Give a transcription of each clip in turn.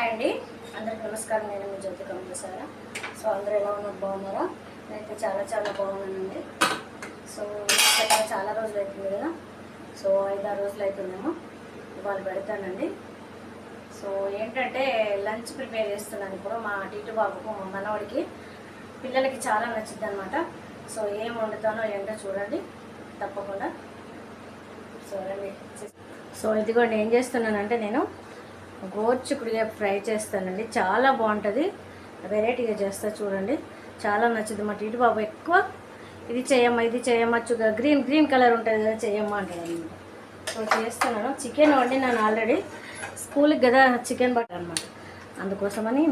Hi అండి. అందరికి నమస్కారం నేను మీ జ్యోతి కమలసారా సో అందరూ ఎలా ఉన్నారు? బాగున్నారా? నేనైతే చాలా చాలా బాగున్నానండి. సో ఇక్కడ చాలా రోజులు అవుతుంది కదా. సో ఐదారు రోజులు అవుతుందేమో ఇవాళ పెడతానండి. సో ఏంటంటే లంచ్ ప్రిపేర్ చేస్తున్నాను ఇప్పుడు మా టీటు బాబుకు మా మనవాడికి. పిల్లలకి చాలా నచ్చింది అనమాట సో ఏం వండుతానో ఏంటో చూడండి. తప్పకుండా. సో రండి. సో ఇదిగోండి ఏం చేస్తున్నానంటే నేను గోర్చుకుడిగా ఫ్రై చేస్తానండి. చాలా బాగుంటుంది. వెరైటీగా చేస్తా చూడండి. చాలా నచ్చింది మాట ఇటు బాబు ఎక్కువ. ఇది చేయమ్మా ఇది చేయమ్మా చుగా గ్రీన్ గ్రీన్ కలర్ ఉంటుంది కదా చేయమ్మా అంటాడు అనమాట. సో చేస్తున్నాను. చికెన్ వండి నేను ఆల్రెడీ. స్కూల్కి కదా చికెన్ బట్టర్ అనమాట అందుకోసమని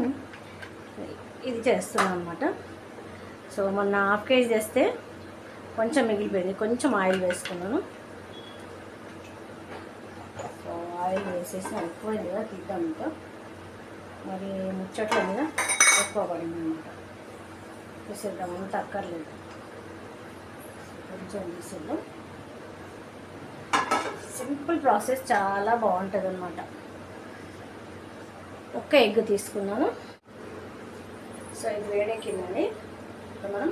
ఇది చేస్తున్నాను అనమాట సో మొన్న హాఫ్ కేజీ చేస్తే కొంచెం మిగిలిపోయింది. కొంచెం ఆయిల్ వేసుకున్నాను సో ఆయిల్ వేసేసి అయిపోయింది కదా తీద్దాం ఇంకా. మరి ముచ్చట్ల మీద ఎక్కువ పడింది అనమాట. తీసేద్దాం అంత అక్కర్లేదు. కొంచెం తీసేద్దాం. సింపుల్ ప్రాసెస్ చాలా బాగుంటుంది అనమాట ఒక్క ఎగ్ తీసుకున్నాను. సో ఇది వేడెక్కిందండి. ఇప్పుడు మనం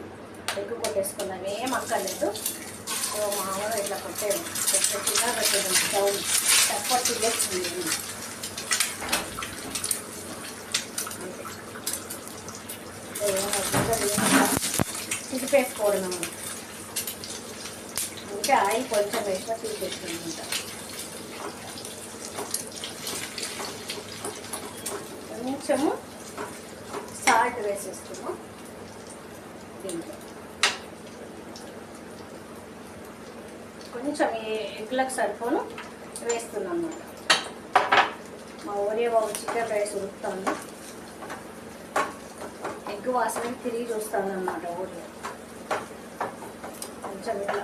ఎగ్ కొట్టేసుకుందాం. ఏం అక్కర్లేదు. సో మామూలుగా ఇట్లా కొట్టేది కొంచెం పెట్టేది స్టవ్ తక్కువ తినేస్తుంది తిరిపేసుకోవడం అంటే ఆయిల్ కొంచెం వేసిన తీసేసుకుంటా కొంచెము సాల్ట్ వేసేస్తున్నాం దీంట్లో కొంచెం ఈ ఎగ్లకు సరిపోను. వేస్తున్నాం అన్నమాట మా ఓరియో బాబు చికెన్ రైస్ ఉడుకుతాను ఎగ్ వాసన తిరిగి చూస్తాను అన్నమాట ఓరియో కొంచెం ఇట్లా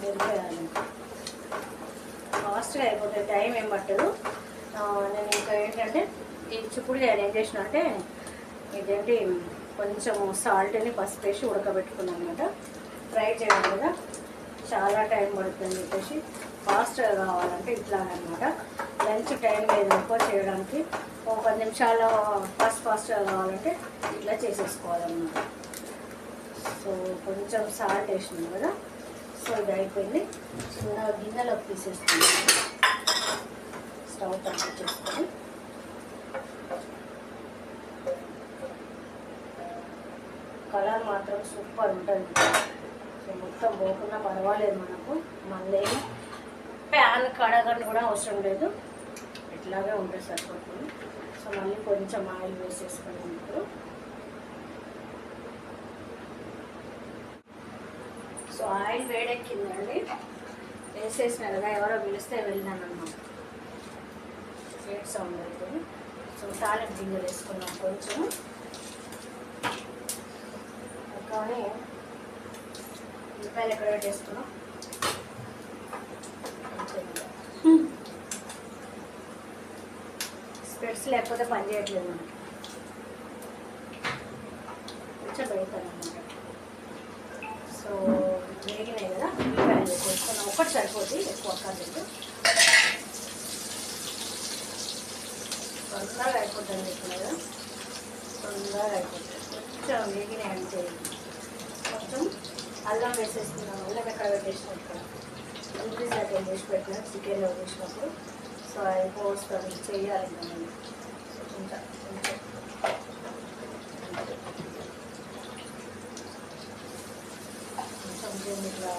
మెరిపోయాలి ఫాస్ట్గా అయిపోతుంది టైం ఏం పట్టదు. నేను ఇంకా ఏంటంటే ఈ నేను ఏం చేసిన అంటే ఇదేంటి కొంచెం సాల్ట్ని పసుపు వేసి ఉడకబెట్టుకున్నాను అనమాట ఫ్రై చేయడం కదా. చాలా టైం పడుతుంది చెప్పేసి ఫాస్ట్గా కావాలంటే ఇట్లా అనమాట లంచ్ టైం లేదు ఎక్కువ చేయడానికి. ఒక పది నిమిషాలు ఫాస్ట్ ఫాస్ట్గా కావాలంటే ఇట్లా చేసేసుకోవాలన్నమాట. సో కొంచెం సాల్ట్ వేసినాం కదా. సో ఇది అయిపోయింది. చిన్న గిన్నెలోకి తీసేస్తున్నాను స్టవ్ తక్కువ చేసుకొని కలర్ మాత్రం సూపర్ ఉంటుంది. మొత్తం పోకుండా పర్వాలేదు మనకు. మళ్ళీ ప్యాన్ కడగని కూడా అవసరం లేదు. ఇట్లాగే ఉంటుంది సరిపోతుంది. సో మళ్ళీ కొంచెం ఆయిల్ వేసేసుకొని ఇప్పుడు. సో ఆయిల్ వేడెక్కిందండి. వేసేసిన కదా ఎవరో పిలిస్తే వెళ్ళాను అన్నమాట స్వీట్ సౌండ్ అవుతుంది సో తాలింపు గింజలు వేసుకున్నాం కొంచెం. కానీ ఉల్లిపాయలు ఎక్కడ పెట్టేసుకున్నాం స్పెట్స్ లేకపోతే పని చేయట్లేదు మనకి. కొంచెం పెడతాను అన్నమాట. సో వేగినాయి కదా ఉల్లిపాయలు వేసేసుకున్నాం ఒకటి సరిపోతుంది ఎక్కువ అక్కర్లేదు. తొందరగా అయిపోతుంది ఇప్పుడు కదా. తొందరగా అయిపోతుంది కొంచెం వేగినాయి అంటే అల్లం వేసేసుకున్నాం అల్లం ఎక్కడ పెట్టేసిన ఇక్కడ. ఇంగ్లీష్ దగ్గర వేసి పెట్టిన చికెన్లో వేసినప్పుడు. సో అది పోస్తుంది చేయాలి మనం ఇంకా కొంచెం ఇట్లా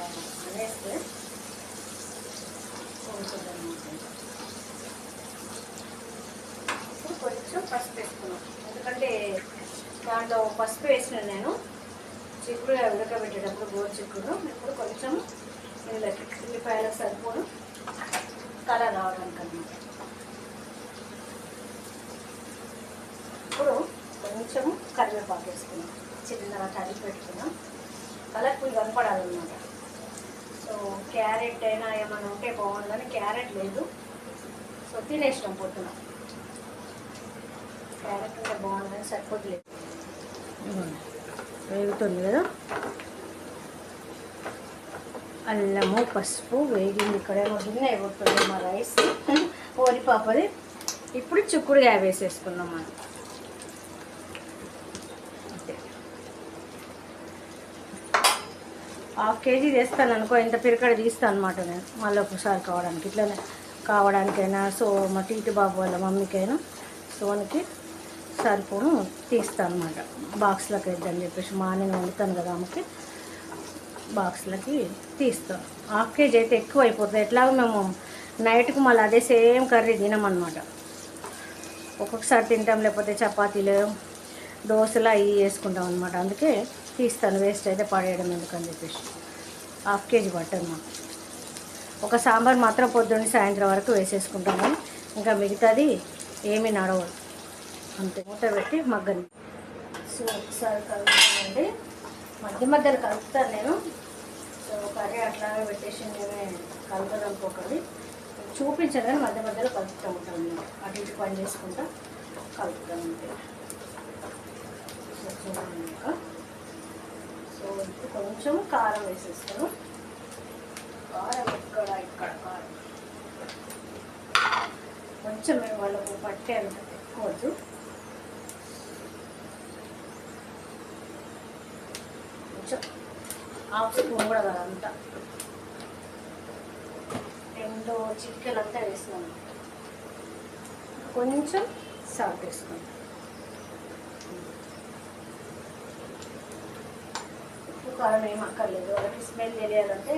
అనేస్తే కొంచెం ఇప్పుడు కొంచెం పసుపు వేసుకున్నాం. ఎందుకంటే దాంట్లో పసుపు వేసిన నేను చిక్కుడు ఉడకబెట్టేటప్పుడు గోరు చిక్కుడు. ఇప్పుడు కొంచెం ఇందులోకి ఉల్లిపాయలకు సరిపోను. కలర్ రావడానికి అన్నమాట ఇప్పుడు కొంచెం కరివేపాకు వేసుకున్నాం. చిన్నగా తరిగి పెట్టుకున్నాం. కలర్ఫుల్ కనపడాలన్నమాట. సో క్యారెట్ అయినా ఏమైనా ఉంటే బాగుందని క్యారెట్ లేదు. సో తినేసినాం పొద్దున. క్యారెట్ ఉంటే బాగుందని సరిపోతలేదు వేగుతుంది కదా? అల్లము పసుపు వేగింది ఇక్కడేమో గిన్నె వేగుతుంది మా రైస్. ఓరి పాపది. ఇప్పుడు చిక్కుడుగా వేసేసుకుందాం మనం. హాఫ్ కేజీ తెస్తాను అనుకో ఇంత పిరికడ తీస్తాను అనమాట నేను. మళ్ళీ ఒకసారి కావడానికి ఇట్లా కావడానికైనా సో మా టీటి బాబు వాళ్ళ మమ్మీకైనా సోనికి సరిపోను తీస్తాను అనమాట బాక్స్లోకి వేద్దని చెప్పేసి మార్నింగ్ వండుతాను కదా ఆమెకి. బాక్స్లకి తీస్తాం. హాఫ్ కేజీ అయితే ఎక్కువ అయిపోతుంది. ఎట్లాగో మేము నైట్కి మళ్ళీ అదే సేమ్ కర్రీ తినమన్నమాట. ఒక్కొక్కసారి తింటాం లేకపోతే చపాతీలు దోశలు అవి వేసుకుంటాం అనమాట అందుకే తీస్తాను. వేస్ట్ అయితే పడేయడం ఎందుకని చెప్పేసి. హాఫ్ కేజీ పట్టను ఒక సాంబార్ మాత్రం పొద్దున్న సాయంత్రం వరకు వేసేసుకుంటాము. ఇంకా మిగతాది ఏమీ నడవదు. అంతే. మూట పెట్టి మగ్గని సో ఒకసారి కలుపుతానండి. మధ్య మధ్యలో కలుపుతాను నేను. సో కర్రీ అట్లాగే పెట్టేసి నేనే కలుపుదనుకోకండి చూపించాను కానీ మధ్య మధ్యలో కలుపుతూ ఉంటాను నేను. అటు ఇటు పని చేసుకుంటా కలుపుతాను అంతే. సో చూడండి ఇంకా. సో ఇప్పుడు కొంచెం కారం వేసేస్తాను. కారం ఇక్కడ ఇక్కడ కారం. కొంచెం మేము వాళ్ళకు పట్టే అంత పెట్టుకోవద్దు కొంచెం హాఫ్ స్పూన్ కూడా కాదు రెండు చిటికెలు అంతా వేసినాం కొంచెం సాల్ట్ వేసుకుంటాం ఉప్పు కారం ఏం అక్కర్లేదు. వాళ్ళకి స్మెల్ తెలియాలంటే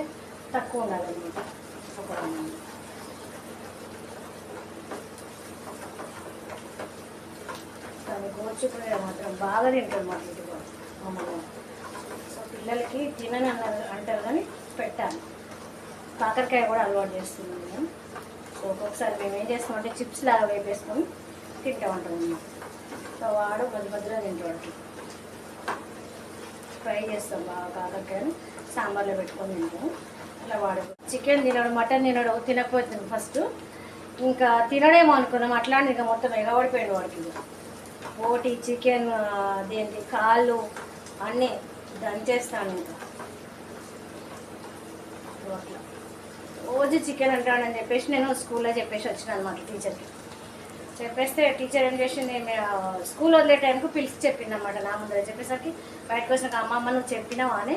తక్కువ ఉండాలన్నమాట. ఒక రెండు. కానీ గోచుకునే మాత్రం బాగా తింటారు మా ఇంటి వాళ్ళు. పిల్లలకి తినని అన్నారు అంటారు కానీ పెట్టాలి. కాకరకాయ కూడా అలవాటు చేస్తున్నాం మేము. సో ఒక్కొక్కసారి మేము ఏం చేస్తామంటే చిప్స్ లాగా వేపేసుకొని తింటా ఉంటాం అన్నమాట. సో వాడు మధ్య మధ్యలో తింటాడు. ఫ్రై చేస్తాం బాగా కాకరకాయని సాంబార్లో పెట్టుకొని తింటాం. అట్లా వాడు చికెన్ తినడు మటన్ తినడు తినకపోతుంది ఫస్ట్. ఇంకా తినడేమో అనుకున్నాం అట్లాంటి ఇంకా మొత్తం ఎగబడిపోయాడు వాడికి. ఓటి చికెన్ దేంటి కాళ్ళు అన్నీ. దంచేస్తాను ఇంకా అట్లా రోజు చికెన్ అంటాడని చెప్పేసి నేను స్కూల్లో చెప్పేసి వచ్చిన అనమాట టీచర్కి. చెప్పేస్తే టీచర్ ఏం చేసింది స్కూల్ వదిలే టైంకి పిలిచి చెప్పింది అనమాట నా ముందర. చెప్పేసరికి బయటకు వచ్చినాక అమ్మమ్మ నువ్వు చెప్పినావా? అని.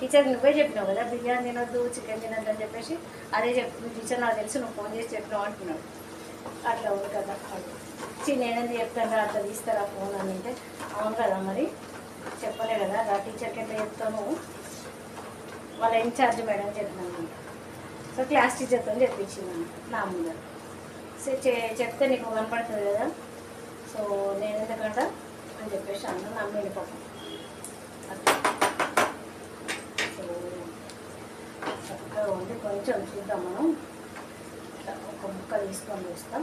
టీచర్ నువ్వే చెప్పినావు కదా బిర్యానీ తినొద్దు చికెన్ తినొద్దు అని చెప్పేసి అదే చెప్పి టీచర్ నాకు తెలుసు నువ్వు ఫోన్ చేసి చెప్పినావు అంటున్నాడు. అట్లా ఉంది కదా. చి నేనేది చెప్తాను అట్లా తీస్తారా ఫోన్ అని అంటే అవును కదా మరి చెప్పలే కదా ఆ టీచర్కి ఎట్లా చెప్తాను వాళ్ళ ఇన్ఛార్జ్ మేడం చెప్పినాను సో క్లాస్ టీచర్తో చెప్పించింది నా ముందర. సో చె- చెప్తే నీకు కనపడుతుంది కదా? సో నేను ఎందుకంట అని చెప్పేసి అన్న నమ్మింది పాపం సో చక్కగా ఉండి కొంచెం చూద్దాం మనం. ఒక ముక్క తీసుకొని చూస్తాం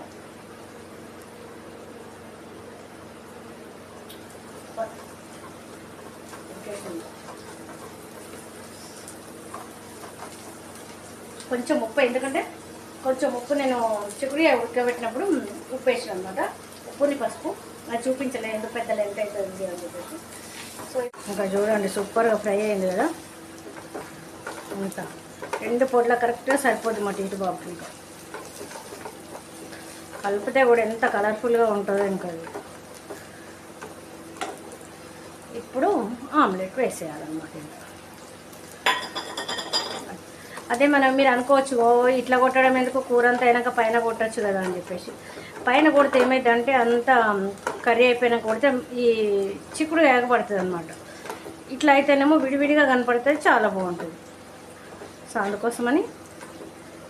కొంచెం ఉప్పు ఎందుకంటే కొంచెం ఉప్పు నేను చిక్కుడుగా ఉడకబెట్టినప్పుడు ఉప్పు వేసాను అనమాట ఉప్పుని పసుపు. అది చూపించలేదు ఎందుకు పెద్దలు ఎంత అవుతుంది అని చెప్పేసి. సో ఇంకా చూడండి సూపర్గా ఫ్రై అయింది కదా. అంతా రెండు పొట్ల కరెక్ట్గా సరిపోద్ది మా టీటు బాబుకి ఇంకా. కలిపితే కూడా ఎంత కలర్ఫుల్గా ఉంటుందో ఇంకా ఇప్పుడు ఆమ్లెట్ వేసేయాలన్నమాట ఇంకా. అదే మనం మీరు అనుకోవచ్చు ఓ ఇట్లా కొట్టడం ఎందుకు? కూర అంతా అయినాక పైన కొట్టచ్చు కదా అని చెప్పేసి. పైన కొడితే ఏమైందంటే అంత కర్రీ అయిపోయినాక కొడితే ఈ చిక్కుడు ఏగపడుతుంది అనమాట ఇట్లా అయితేనేమో విడివిడిగా కనపడితే చాలా బాగుంటుంది. సో అందుకోసమని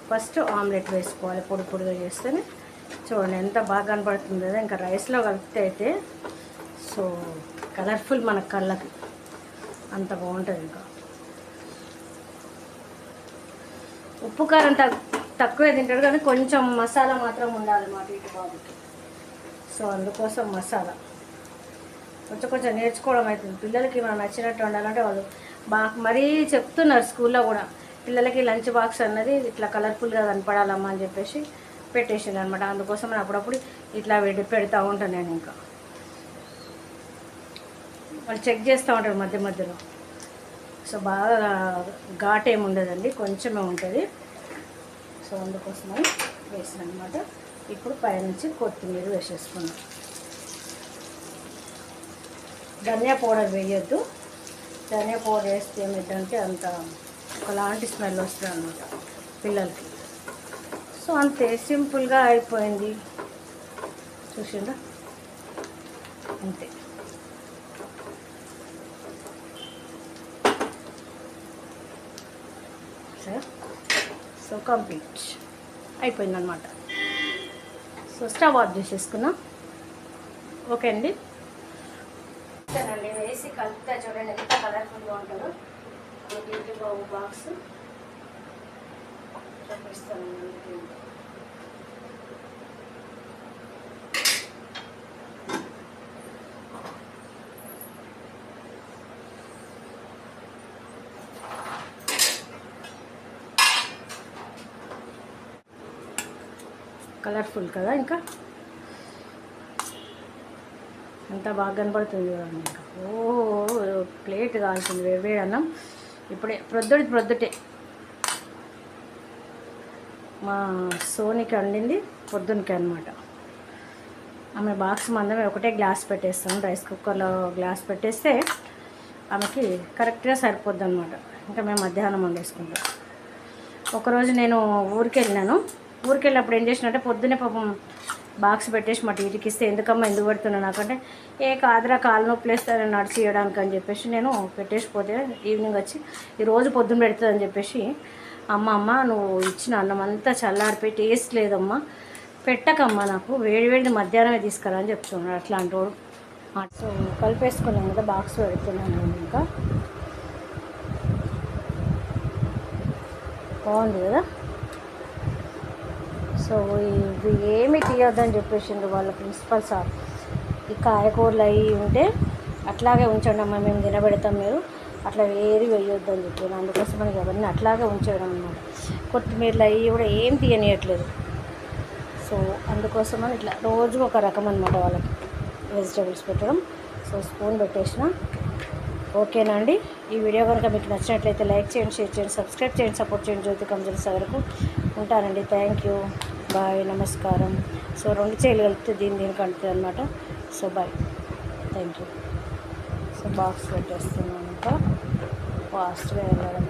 ఫస్ట్ ఆమ్లెట్ వేసుకోవాలి పొడి పొడిగా చేస్తేనే. చూడండి ఎంత బాగా కనపడుతుంది కదా ఇంకా రైస్లో కలిపితే అయితే సో కలర్ఫుల్ మన కళ్ళకి. అంత బాగుంటుంది ఇంకా. ఉప్పు కారం తక్కువే తింటాడు కానీ కొంచెం మసాలా మాత్రం ఉండాలన్నమాట ఇటు బాబుకి. సో అందుకోసం మసాలా. కొంచెం కొంచెం నేర్చుకోవడం అవుతుంది పిల్లలకి మనం నచ్చినట్టు ఉండాలంటే వాళ్ళు బాగా మరీ చెప్తున్నారు స్కూల్లో కూడా. పిల్లలకి లంచ్ బాక్స్ అన్నది ఇట్లా కలర్ఫుల్గా కనపడాలమ్మా అని చెప్పేసి పెట్టేసింది అనమాట అందుకోసం నేను అప్పుడప్పుడు ఇట్లా పెడి పెడతా ఉంటాను నేను ఇంకా. వాళ్ళు చెక్ చేస్తూ ఉంటారు మధ్య మధ్యలో. సో బాగా ఘాట్ ఏమి ఉండదండి కొంచెమే ఉంటుంది. సో అందుకోసమని వేసాను అనమాట ఇప్పుడు పైనుంచి కొత్తిమీర వేసేసుకున్నాం ధనియా పౌడర్ వేయొద్దు. ధనియా పౌడర్ వేస్తే ఏమిటంటే అంత ఒకలాంటి స్మెల్ వస్తుంది అన్నమాట పిల్లలకి. సో అంతే సింపుల్గా అయిపోయింది. చూసిందా అంతే సరే సో కంప్లీట్ అయిపోయిందనమాట సో స్టవ్ ఆఫ్ చేసేసుకున్నాం. ఓకే అండి? అండి వేసి కలిపితే చూడండి ఎంత కలర్ఫుల్గా ఉంటుందో. బ్యూటీ బాక్స్ చూపిస్తాను కలర్ఫుల్ కదా ఇంకా? ఎంత బాగా కనపడుతుంది చూడండి ఇంకా? ఓ ప్లేట్ కాల్చింది వేడి అన్నం. ఇప్పుడే ప్రొద్దుటి ప్రొద్దుటే. మా సోనికి వండింది పొద్దునకి అనమాట ఆమె బాక్స్ మందమే ఒకటే గ్లాస్ పెట్టేస్తాం రైస్ కుక్కర్లో గ్లాస్ పెట్టేస్తే ఆమెకి కరెక్ట్గా సరిపోద్ది అనమాట ఇంకా మేము మధ్యాహ్నం వండేసుకుంటాం. ఒకరోజు నేను ఊరికి వెళ్ళినాను ఊరికెళ్ళినప్పుడు ఏం చేసినట్టే పొద్దున్నే పాపం బాక్స్ పెట్టేసి మా టీటీకి ఇస్తే ఎందుకమ్మా ఎందుకు పెడుతున్నా నాకంటే ఏ కాదురా కాలు నొప్పి లేస్తాను నడిచివేయడానికి అని చెప్పేసి నేను పెట్టేసిపోతే ఈవినింగ్ వచ్చి ఈ రోజు పొద్దున్న పెడుతుంది అని చెప్పేసి అమ్మ అమ్మ నువ్వు ఇచ్చిన అన్నం అంతా చల్లారిపోయి టేస్ట్ లేదమ్మా. పెట్టకమ్మా నాకు వేడి వేడి మధ్యాహ్నమే తీసుకురా అని చెప్తున్నాడు అట్లాంటి వాడు. సో కలిపేసుకున్నాం కదా బాక్స్ పెడుతున్నాను ఇంకా. బాగుంది కదా? సో ఇది ఏమి తీయొద్దని చెప్పేసిండ్రు వాళ్ళ ప్రిన్సిపల్ సార్. ఈ కాయకూరలు అవి ఉంటే అట్లాగే ఉంచండి అమ్మ మేము తినబెడతాం మీరు. అట్లా వేరి వేయొద్దు అని చెప్పాను అందుకోసం మనకి అవన్నీ అట్లాగే ఉంచడం అనమాట కొత్తిమీరలు అవి కూడా ఏం తీయనియట్లేదు. సో అందుకోసమని ఇట్లా రోజు ఒక రకం అనమాట వాళ్ళకి వెజిటేబుల్స్ పెట్టడం. సో స్పూన్ పెట్టేసిన. ఓకేనా అండి? ఈ వీడియో కనుక మీకు నచ్చినట్లయితే లైక్ చేయండి షేర్ చేయండి సబ్స్క్రైబ్ చేయండి సపోర్ట్ చేయండి. జ్యోతి కంజల్స్ వరకు ఉంటానండి. Thank you. బాయ్ నమస్కారం. సో రెండు చేయలు కలిపితే దీని దీనికి అంటుంది అనమాట so bye. Thank you so box పెట్టేస్తున్నాను ఇంకా. ఫాస్ట్గా వెళ్ళడం.